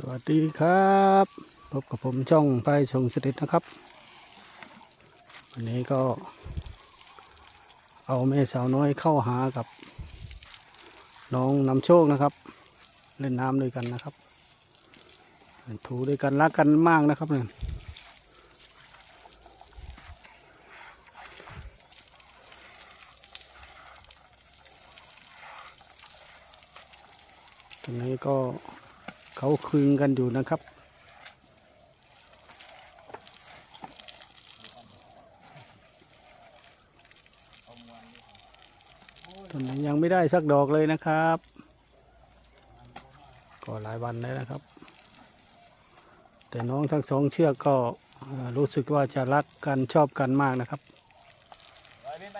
สวัสดีครับพบกับผมช่องไปชงสถิตนะครับ วันนี้ก็ เอาแม่สาวน้อยเข้าหากับ น้องนำโชคนะครับ เล่นน้ำด้วยกันนะครับถูด้วยกันรักกันมากนะครับเนี่ยตรงนี้ก็ เขาคืนกันอยู่นะครับตอนนี้ยังไม่ได้สักดอกเลยนะครับ ก็หลายวันแล้วนะครับ แต่น้องทั้งสองเชือกก็รู้สึกว่าจะรักกันชอบกันมากนะครับไปไปไป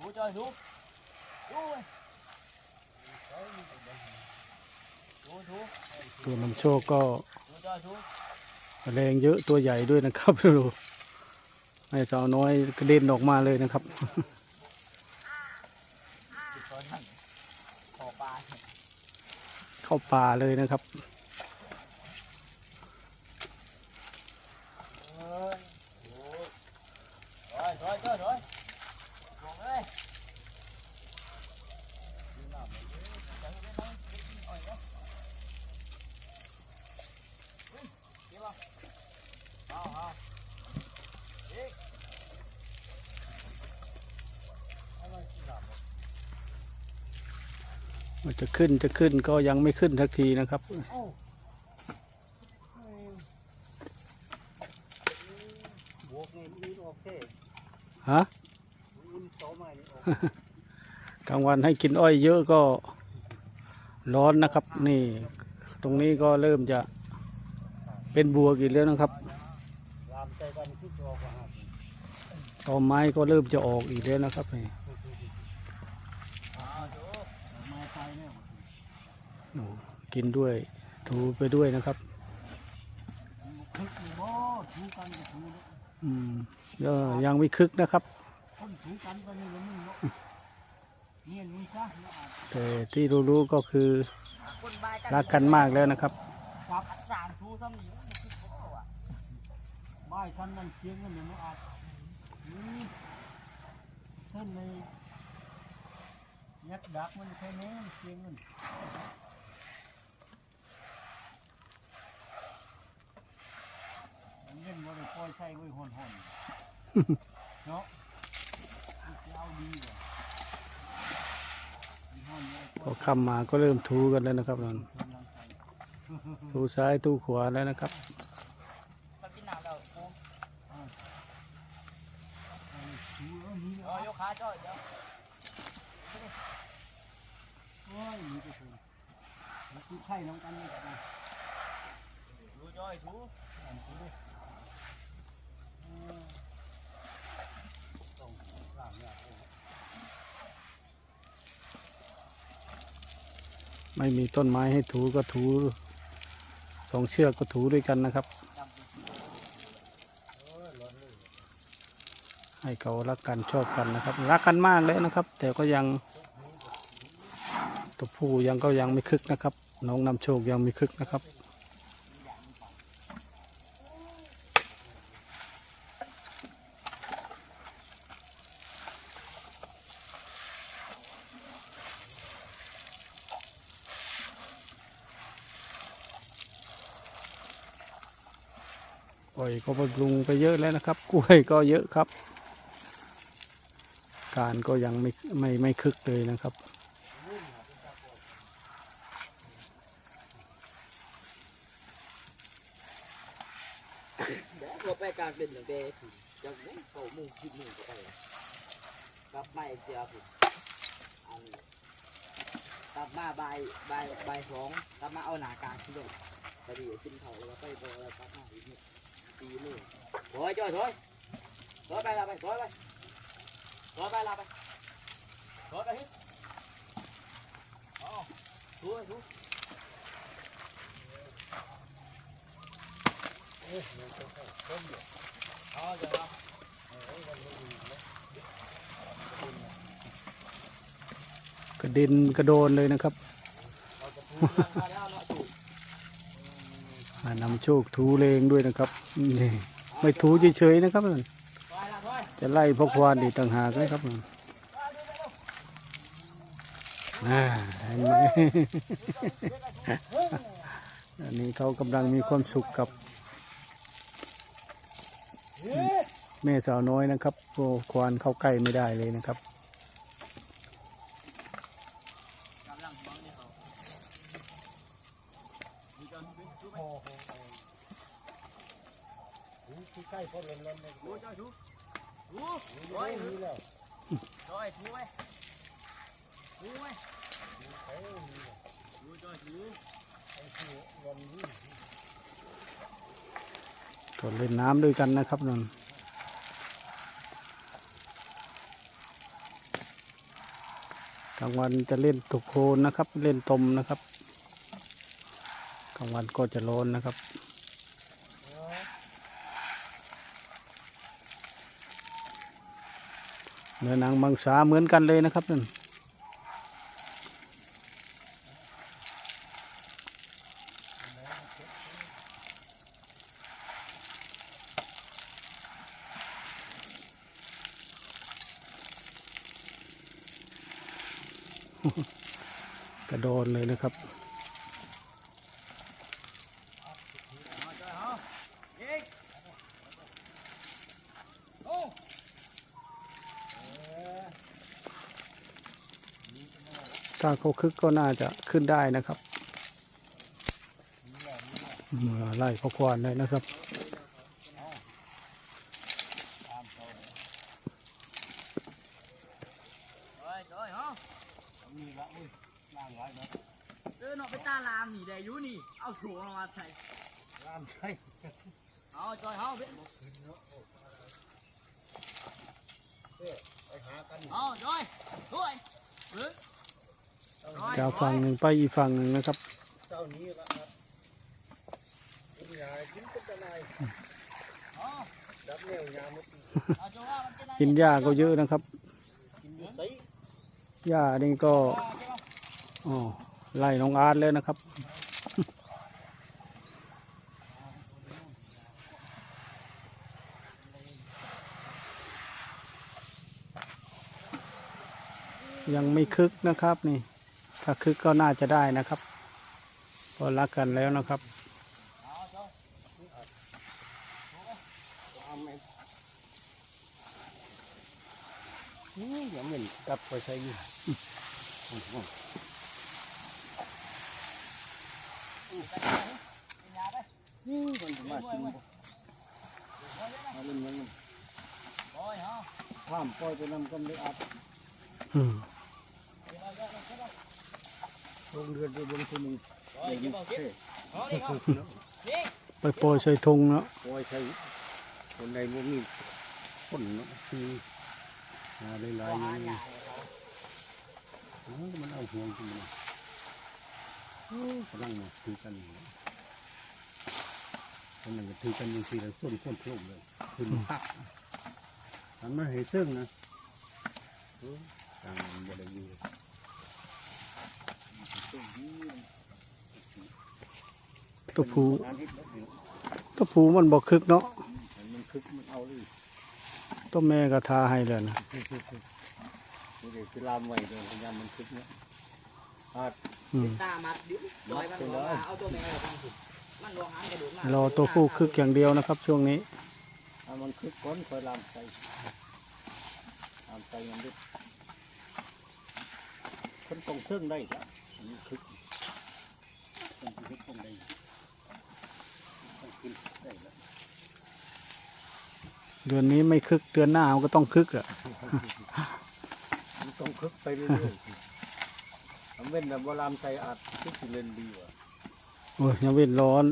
ไปชูไปฮึชูจอยชูชูไปชูชูตัวนำโชคก็ชูจอยชูแรงเยอะตัวใหญ่ด้วยนะครับดูแม่สาวน้อยกระเด็นออกมาเลยนะครับติดตัวนั่นขอปลาเข้าป่าเลยนะครับ เอ้ยโอ้ยจอยจอยจอยลงเลยเอาเอาอีกเอาไปกินน้ำ มันจะขึ้นจะขึ้นก็ยังไม่ขึ้นสักทีนะครับเอ้าบวกนี่นี่โอเคฮะอุ่นโตใหม่นี่โอเคกลางวันให้กินอ้อยเยอะก็ร้อนนะครับ นี่ ตรงนี้ก็เริ่มจะเป็นบวกอีกแล้วนะครับรามใจกันที่ตัวกว่าหักตอไม้ก็เริ่มจะออกอีกแล้วนะครับนี่ อ้าวโจมาไฟเนี่ย โอ้ กินด้วย ถูไปด้วยนะครับอืมก็ยังไม่คึกนะครับ แต่ที่รู้ๆก็คือ รักกันมากแล้วนะครับจับสามถูซ้ำนี่มันคือบ่อะบายซ้ำนั่นเชียงกันเนี่ยเนาะอาจนี่เส้นในยัดดักมันแค่นี้มันเชียงกัน มันเล่นบ่ได้ปล่อยใช้ไว้หอนหอนๆเนาะมันจะเอาดีกว่ามันหอนไว้ปพล่ออยค่ำมาก็เริ่มถูกันแล้วนะครับนั่นกำลังใจถูซ้ายถูขวาแล้วนะครับมากินน้ำแล้วกูเอาถือเอานี่เอายกขาจ้อยเดี๋ยวโอ้ยมีแต่คนแล้วกูไข่น้องกันนี่กันนะชูจ้อยชูอันชูดิเออต้องล้างเนี่ยโอ้ ไม่มีต้นไม้ให้ถูก็ถูสองเชือกก็ถูด้วยกันนะครับ ให้เขารักกันชอบกันนะครับ รักกันมากเลยนะครับ แต่ก็ยังตัวผู้ยังก็ยังไม่คึกนะครับ น้องนำโชคยังไม่คึกนะครับ อ้อยก็บำรุงไปเยอะแล้วนะครับ กล้วยก็เยอะครับ การก็ยังไม่ไม่ไม่คึกเลยนะครับเดี๋ยวไปกลางเป็นอย่างเดย์จากนี้เขามุ่งคิดมุ่งก็ไปกับมาอีกเดียผมอันกลับมาใบ่ายบ่ายบ่ายสองกลับมาเอาหนากางที่เดิมพอดีกินเขาแล้วไปตัวแล้วกลับมาอีกนี่ ตีมือโอยจ้อยถอยถอยไปละไปถอยไปถอยไปละไปถอยไปฮิอ๋อถูถูอ๋อเอาเดี๋ยวนะกระเด็นกระโดนเลยนะครับ เราจะพูดเรื่องมาแล้วเนานำโชคถูเลงด้วยนะครับนี่ไม่ถูเฉยๆนะครับ จะไล่พวกควานอีต่างหากนะครับน่าเห็นไหมอันนี้เขากำลังมีความสุขกับ แม่สาวน้อยนะครับ ควานเข้าใกล้ไม่ได้เลยนะครับ กำลังมองนี่เขามี การดูไปดูใกล้พอเล่นๆเลยดูเจ้าดูดูร้อยร้อยถูไว้ถูไว้ดูจ้อยดูก็เล่นน้ำด้วยกันนะครับนั่นกลางวันจะเล่นตุกโคนนะครับ เล่นตมนะครับ ลางวันก็จะร้อนนะครับ เนื้อหนังมังสาเหมือนกันเลยนะครับนั่นกระโดนเลยนะครับ อีกโอ้ ถ้าเขาคึกก็น่าจะขึ้นได้นะครับอืมไล่พอควานเลยนะครับเฮ้ยจ้อยฮะมีละมึงล่างไว้เนออเนาะไปตาลามนี่ได้ยู่นี่ เอาถั่วมาใส่ลามใช่เอาจอยเฮาเว้ยไปหากันเอาจอยช่วยเฮ้ย จ้อยจากฝั่งหนึ่งไปอีกฝั่งหนึ่งนะครับเจ้านี้ละครับกินยากินก็จะนายเอาดับแนวยามุดเอาจ้อยว่ามันเป็นอะไรกินหญ้าก็เยอะนะครับกินอยู่ไสหญ้านี่ก็อ๋อไล่น้องอาร์ตแล้วนะครับยังไม่คึกนะครับนี่ ถ้าคึกก็น่าจะได้นะครับพอรักกันแล้วนะครับนี่ยังเหม็นกลับไปใช้อยู่กินยาไปนี่มันจะมากินบ่เอาเล่นมันจ้อยฮาข้ามปล่อยไปนำกันเลยอัดอืม ลงเดือนไปบนคนหนึ่งจ้อยเก็บเอาเก็บเท่เอานี่เอานี่ไปโปรยใส่ธงเนาะปล่อยใช้คนใดบ่มีคนเนาะคือหาหลายๆอย่างนี้เอ้ามันเอาห่วงขึ้นมาโอ้กำลังมาถือกันอยู่กำลังจะถือกันอย่างสี่แล้วส้นส้นโผล่เลยขึ้นพักทำมาให้ซึ่งนะโอ้ต่างมันบ่ได้อยู่ ตัวผูงานเฮ็ดแล้วเดี๋ยวตัวผูมันบอกคึกเนาะมันคึกมันเอาเลยตัวแม่ก็ทาให้เลยนะนี่เดี๋ยวคือลามไว้เดี๋ยวพยายามมันคึกเนี่ยอาดอืมตามัดดิ้วจ้อยมันบอกว่าเอาตัวแม่เอาตั้งสุดมันรองหางกระดูกมารอตัวผู้คึกอย่างเดียวนะครับ ช่วงนี้ถ้ามันคึกก้นคอยลามใส่ลามใส่ยังได้คนตรงเครื่องได้ละมั นคึกคนที่คึกตรงได้ต้องกินได้ละเดือนนี้ไม่คึกเดือนหน้ามันก็ต้องคึกอะมันต้องคึกไปเรื่อยๆทำเว้นแบบโบราณใส่อาจคึกสิเล่นดีกว่าโอ้ยยังเว้นร้อน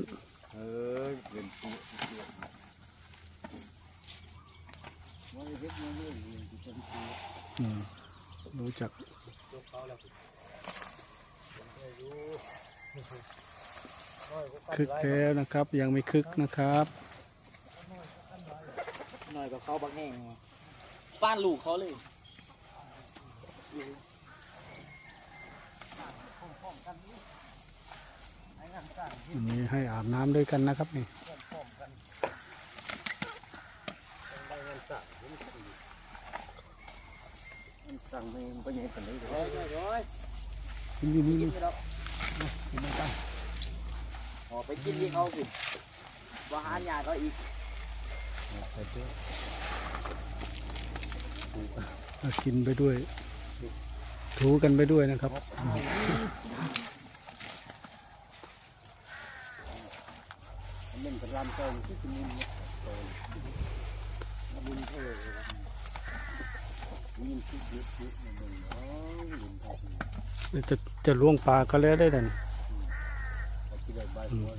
เออเล่นเสียเสียว่าเฮ็ดมาเรื่อยๆจะเป็นเสียอืมรู้จัก คึกแล้วนะครับ ยังไม่คึกนะครับหน่อยกับเขาบางแห่งฟ้านลูกเขาเลยนี่ให้อาบน้ำด้วยกันนะครับนี่สั่งไม่ไปยังไงกันเลย กินอยู่นี่กินี่นแล้วออกไปกินที่เขาสิว่าหาหยาก็อีกไปด้อเอากินไปด้วย ถูกันไปด้วยนะครับเล่นกับลำเจ้าที่คุณมินเนี่ยมินเท่าไหร่มินคิดยึดยึดมันหนึ่งเนาะมินเท่าไหร่ จะจะล่วงปลาก็แล้วได้ดันเอาที่ได้ใบหัว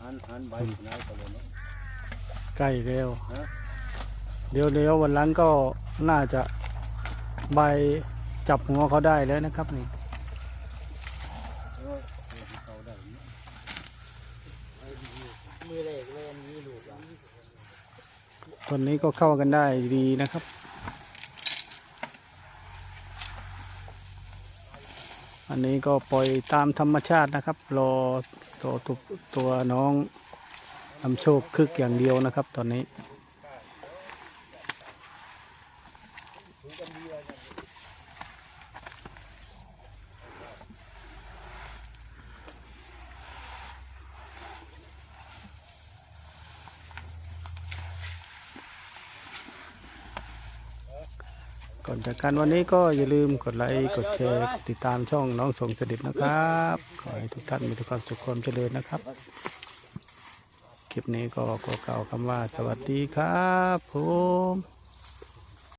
หันหันใบขนาดก็เลยเนาะใกล้แล้วฮะเดี๋ยวเดี๋ยววันหลังก็น่าจะใบจับหัวเขาได้แล้วนะครับนี่เออเดี๋ยวเขาได้เนาะมือเล็กเล่นมีลูกอะตอนนี้ก็เข้ากันได้ดีนะครับ อันนี้ก็ปล่อยตามธรรมชาตินะครับ รอตัวตัวน้องนำโชคคึกอย่างเดียวนะครับ ตอนนี้ ก่อนจากกันวันนี้ก็อย่าลืมกดไลค์กดแชร์ติดตามช่องน้องสงสดิตนะครับ ขอให้ทุกท่านมีแต่ความสุขความเจริญนะครับ คลิปนี้ก็ขอกล่าวคำว่าสวัสดีครับผม